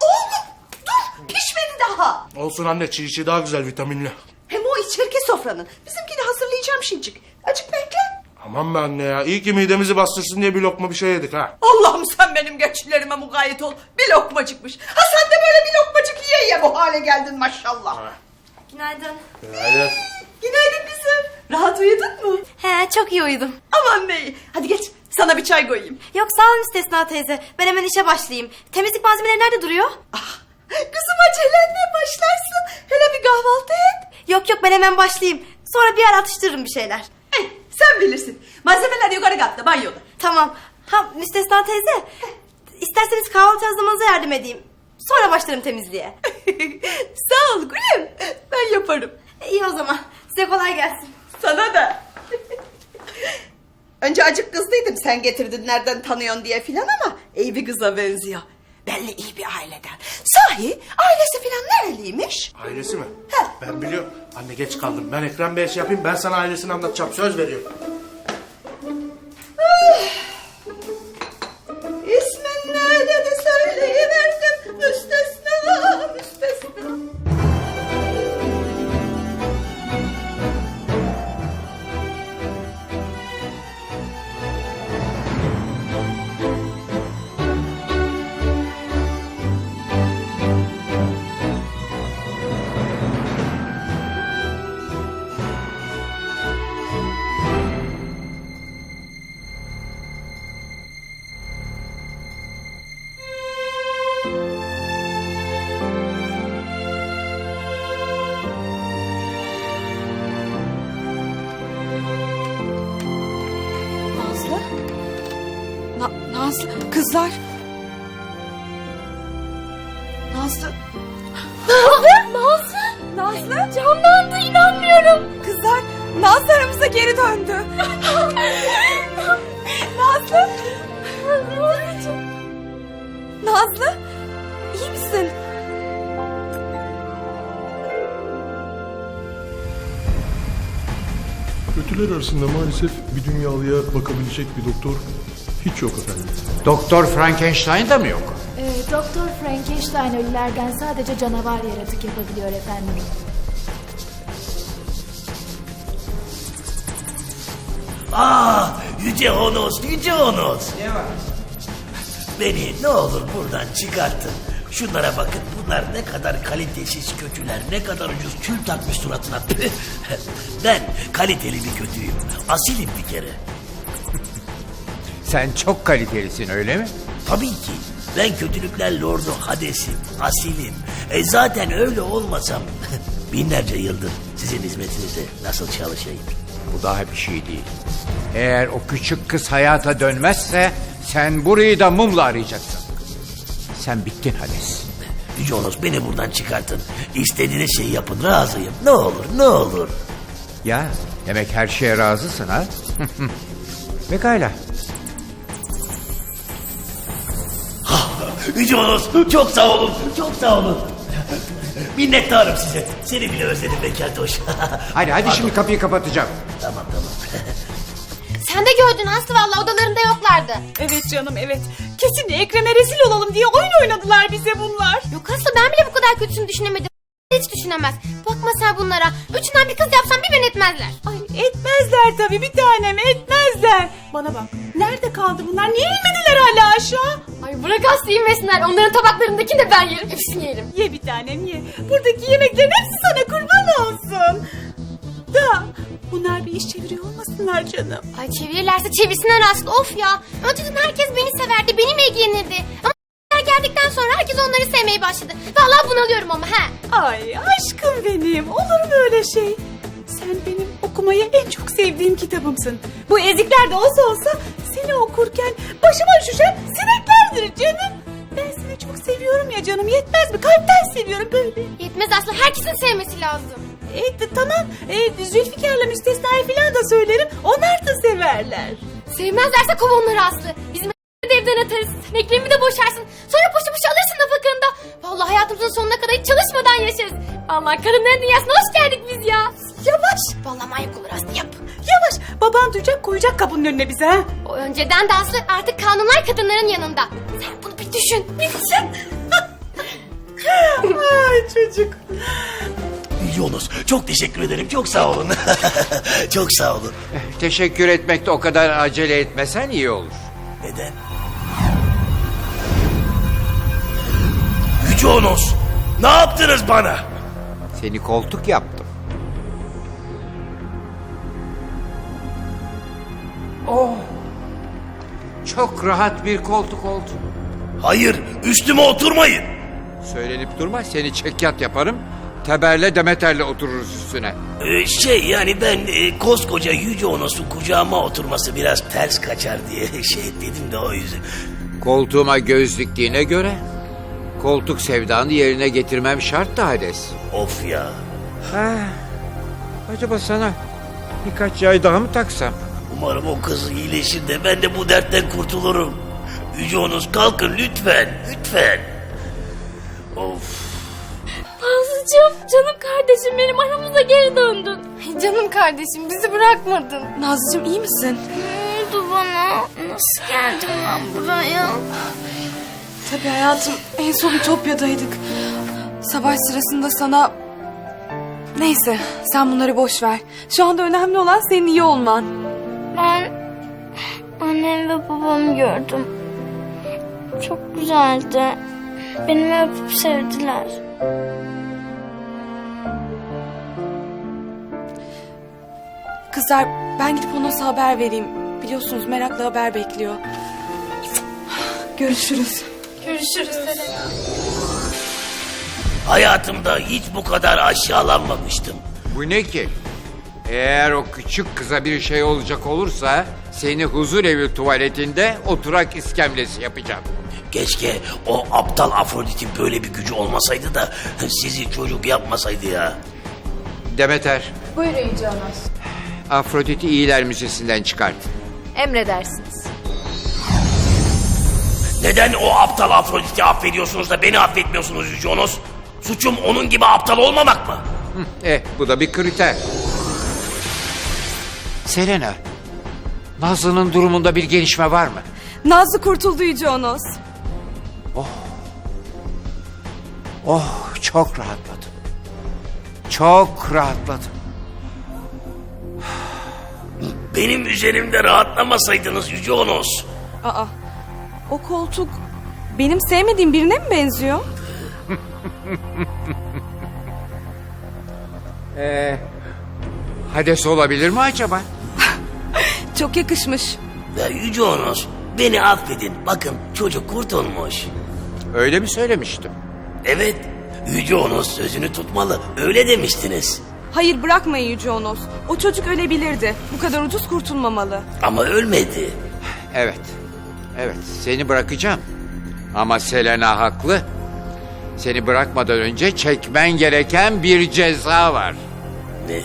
Oğlum dur pişmedi daha. Olsun anne çiğ çiğ daha güzel vitaminli. Hem o içerki sofranın. Bizimkini hazırlayacağım şimdicik. Acık bekle. Aman be anne ya iyi ki midemizi bastırsın diye bir lokma bir şey yedik ha. Allah'ım sen benim geçilerime mukayyet ol. Bir lokmacıkmış. Ha sen de böyle bir lokmacık yiye yiye bu hale geldin maşallah. Günaydın. Hadi. Günaydın kızım. Rahat uyudun mu? He çok iyi uyudum. Aman iyi. Hadi geç sana bir çay koyayım. Yok sağ olun müstesna teyze. Ben hemen işe başlayayım. Temizlik malzemeleri nerede duruyor? Ah, kızım acelenle başlarsın. Hele bir kahvaltı et. Yok yok ben hemen başlayayım. Sonra bir ara atıştırırım bir şeyler. Eh, sen bilirsin. Malzemeler yukarı katta banyoda. Tamam. Ha müstesna teyze. İsterseniz kahvaltı hazırlamanıza yardım edeyim. Sonra başlarım temizliğe. Sağ ol gülüm. Ben yaparım. iyi o zaman. Size kolay gelsin. Sana da. Önce acık kızdıydım sen getirdin nereden tanıyorsun diye filan ama iyi bir kıza benziyor. Belli iyi bir aileden. Sahi ailesi filan nereliymiş? Ailesi mi? He. Ben biliyorum. Anne geç kaldım. Ben Ekrem Bey'e şey yapayım. Ben sana ailesini anlatacağım. Söz veriyorum. Nazlı? Kızlar? Nazlı? Nazlı? Nazlı? Nazlı? Canlandı inanmıyorum. Kızlar Nazlı aramıza geri döndü. Nazlı? Nazlı? İyi misin? Kötüler arasında maalesef bir dünyalıya bakabilecek bir doktor hiç yok efendim. Doktor Frankenstein da mı yok? Ee, Doktor Frankenstein ölülerden sadece canavar yaratık yapabiliyor efendim. Ah yüce Honos, yüce Honos. Ne var? Beni ne olur buradan çıkartın. Şunlara bakın bunlar ne kadar kalitesiz kötüler, ne kadar ucuz kül takmış suratına. Ben kaliteli bir kötüyüm, asilim bir kere. Sen çok kalitelisin öyle mi? Tabii ki ben kötülükler lordu Hades'im, asilim. E zaten öyle olmasam binlerce yıldır sizin hizmetinizde nasıl çalışayım? Bu daha bir şey değil. Eğer o küçük kız hayata dönmezse sen burayı da mumla arayacaksın. Sen bittin Hades. Honos beni buradan çıkartın. İstediğiniz şeyi yapın razıyım. Ne olur ne olur. Ya demek her şeye razısın ha? Pekala. Honos çok sağ olun. Çok sağ olun. Minnettarım size. Seni bile özledim Bekeltoş. Hadi hadi şimdi kapıyı kapatacağım. tamam tamam. Sen de gördün Aslı valla odalarında yoklardı. Evet canım evet. Kesin Ekrem'e rezil olalım diye oyun oynadılar bize bunlar. Yok Aslı ben bile bu kadar kötüsünü düşünemedim. Hiç düşünemez. Bakma sen bunlara. Üçünden bir kız yapsam bir ben etmezler. Ay etmezler tabii bir tanem etmezler. Bana bak nerede kaldı bunlar niye inmediler hala aşağı? Bırak Aslı yemesinler. Onların tabaklarındakini de ben yerim. Hepsini yerim. Ye bir tanem ye. Buradaki yemeklerin hepsi sana kurban olsun. Da bunlar bir iş çeviriyor olmasınlar canım. Ay çevirirlerse çevirsinler Aslı of ya. Önceden herkes beni severdi. Benimle ilgilenirdi. Ama geldikten sonra herkes onları sevmeye başladı. Vallahi bunalıyorum ama he. Ay aşkım benim olur mu öyle şey? Sen benim okumayı en çok sevdiğim kitabımsın. Bu ezikler de olsa olsa seni okurken başıma üşüşen sineklerdir canım. Ben seni çok seviyorum ya canım yetmez mi? Kalpten seviyorum böyle. Yetmez Aslı herkesin sevmesi lazım. E, de- tamam e, Zülfikar'la müstesnayı falan da söylerim. Onlar da severler. Sevmezlerse kov onları Aslı. Bizim de evden atarız. Ekrem'i de boşarsın. Sonra boşu boşu alırsın çıktığında vallahi hayatımızın sonuna kadar hiç çalışmadan yaşarız. Vallahi kadınların dünyasına hoş geldik biz ya. Yavaş. Vallahi manyak olur Aslı yap. Yavaş. Baban duyacak koyacak kapının önüne bize ha. O önceden de Aslı artık kanunlar kadınların yanında. Sen bunu bir düşün. Bir düşün. Ay çocuk. Honos çok teşekkür ederim. Çok sağ olun. çok sağ olun. Teşekkür etmekte o kadar acele etmesen iyi olur. Neden? Honos ne yaptınız bana? Seni koltuk yaptım. Oh. Çok rahat bir koltuk oldu. Hayır üstüme oturmayın. Söylenip durma seni çekyat yaparım. Teberle Demeter'le otururuz üstüne. Ee, şey yani ben e, koskoca Yüce Honos'un kucağıma oturması biraz ters kaçar diye şey dedim de o yüzden. Koltuğuma göz diktiğine göre koltuk sevdanı yerine getirmem şart da Hades. Of ya. Ha, acaba sana birkaç yay daha mı taksam? Umarım o kız iyileşir de ben de bu dertten kurtulurum. Yüce Honos kalkın lütfen lütfen. Of. Nazlıcığım canım kardeşim benim aramıza geri döndün. Canım kardeşim bizi bırakmadın. Nazlıcığım iyi misin? Ne oldu bana? Nasıl geldim ben buraya? Tabii hayatım en son Ütopya'daydık. Savaş sırasında sana... Neyse sen bunları boş ver. Şu anda önemli olan senin iyi olman. Ben annem ve babamı gördüm. Çok güzeldi. Beni öpüp sevdiler. Kızlar ben gidip ona haber vereyim. Biliyorsunuz merakla haber bekliyor. Görüşürüz. Görüşürüz Selena. Hayatımda hiç bu kadar aşağılanmamıştım. Bu ne ki? Eğer o küçük kıza bir şey olacak olursa seni huzur evi tuvaletinde oturak iskemlesi yapacağım. Keşke o aptal Afrodit'in böyle bir gücü olmasaydı da sizi çocuk yapmasaydı ya. Demeter, Buyurun Yüce Honos. Afrodit'i iyiler müzesinden çıkart. Emredersiniz. Neden o aptal Afrodit'i affediyorsunuz da beni affetmiyorsunuz Honos? Suçum onun gibi aptal olmamak mı? Eh bu da bir kriter. Selena, Nazlı'nın durumunda bir gelişme var mı? Nazlı kurtuldu Yüce Onos. Oh çok rahatladım. Çok rahatladım. Benim üzerimde rahatlamasaydınız Yüce Honos. Aa, o koltuk benim sevmediğim birine mi benziyor? Ee, Hades olabilir mi acaba? Çok yakışmış. Ya Yüce Honos beni affedin. Bakın çocuk kurtulmuş. Öyle mi söylemiştim? Evet Yüce Honos sözünü tutmalı. Öyle demiştiniz. Hayır bırakmayın Yüce Onos. O çocuk ölebilirdi. Bu kadar ucuz kurtulmamalı. Ama ölmedi. Evet. Evet seni bırakacağım. Ama Selena haklı. Seni bırakmadan önce çekmen gereken bir ceza var. Ne?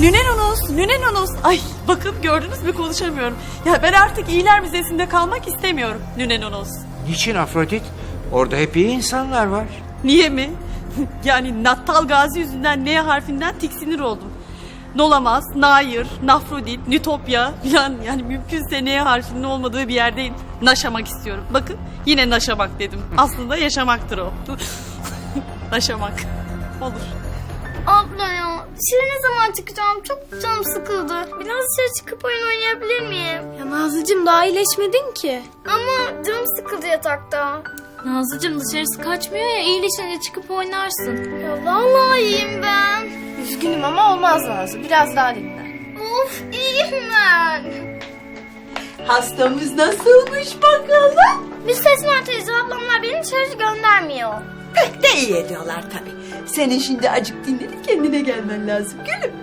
Nünenonos, Nünenonos. Ay bakın gördünüz mü konuşamıyorum. Ya ben artık iyiler müzesinde kalmak istemiyorum Nünenonos. Niçin Afrodit? Orada hep iyi insanlar var. Niye mi? yani Nattal Gazi yüzünden N harfinden tiksinir oldum. Nolamaz, Nair, Nafrodit, Nütopya filan yani mümkünse N harfinin olmadığı bir yerde naşamak istiyorum. Bakın yine naşamak dedim. Aslında yaşamaktır o. naşamak. Olur. Abla ya dışarı ne zaman çıkacağım? Çok canım sıkıldı. Biraz dışarı çıkıp oyun oynayabilir miyim? Ya Nazlıcığım daha iyileşmedin ki. Ama canım sıkıldı yatakta. Nazlıcığım dışarısı kaçmıyor ya iyileşince çıkıp oynarsın. Ya vallahi iyiyim ben. Üzgünüm ama olmaz Nazlı. Biraz daha dinlen. Of iyiyim ben. Hastamız nasılmış bakalım? Müstesna teyze ablamlar beni dışarı göndermiyor. Pek de iyi ediyorlar tabii. Senin şimdi acık dinlenip kendine gelmen lazım gülüm.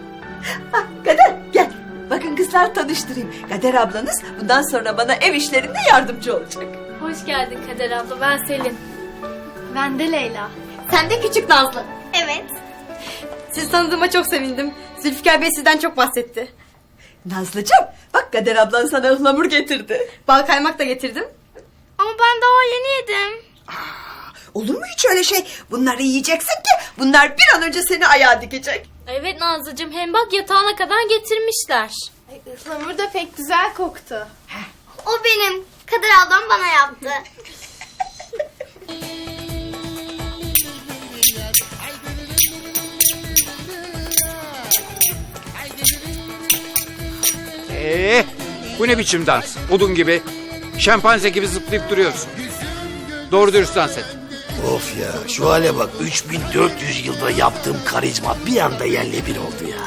Ah Kader gel. Bakın kızlar tanıştırayım. Kader ablanız bundan sonra bana ev işlerinde yardımcı olacak. Hoş geldin Kader abla. Ben Selin. Ben de Leyla. Sen de küçük Nazlı. Evet. Sizi tanıdığıma çok sevindim. Zülfikar Bey sizden çok bahsetti. Nazlıcığım bak Kader ablan sana ıhlamur getirdi. Bal kaymak da getirdim. Ama ben daha yeni yedim. Olur mu hiç öyle şey? Bunları yiyeceksin ki bunlar bir an önce seni ayağa dikecek. Evet Nazlıcığım hem bak yatağına kadar getirmişler. Ihlamur da pek güzel koktu. O benim. Kadir ablam bana yaptı. Ee, bu ne biçim dans? Odun gibi. Şempanze gibi zıplayıp duruyorsun. Doğru dürüst dans et. Of ya şu hale bak 3400 yılda yaptığım karizma bir anda yerle bir oldu ya.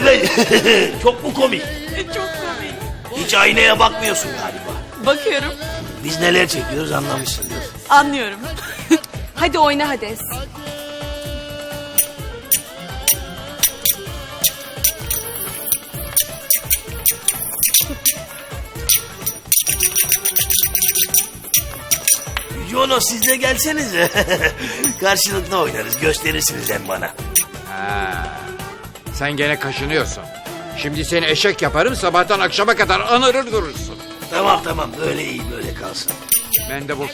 Mi? Çok mu komik? Çok komik. Hiç aynaya bakmıyorsun galiba. Bakıyorum. Biz neler çekiyoruz anlamışsındır. Anlıyorum. hadi oyna Hades. Jono siz de gelsenize. Karşılıklı oynarız gösterirsiniz hem bana. Ha, sen gene kaşınıyorsun. Şimdi seni eşek yaparım sabahtan akşama kadar anırır durursun. Tamam tamam böyle iyi böyle kalsın. Mendebur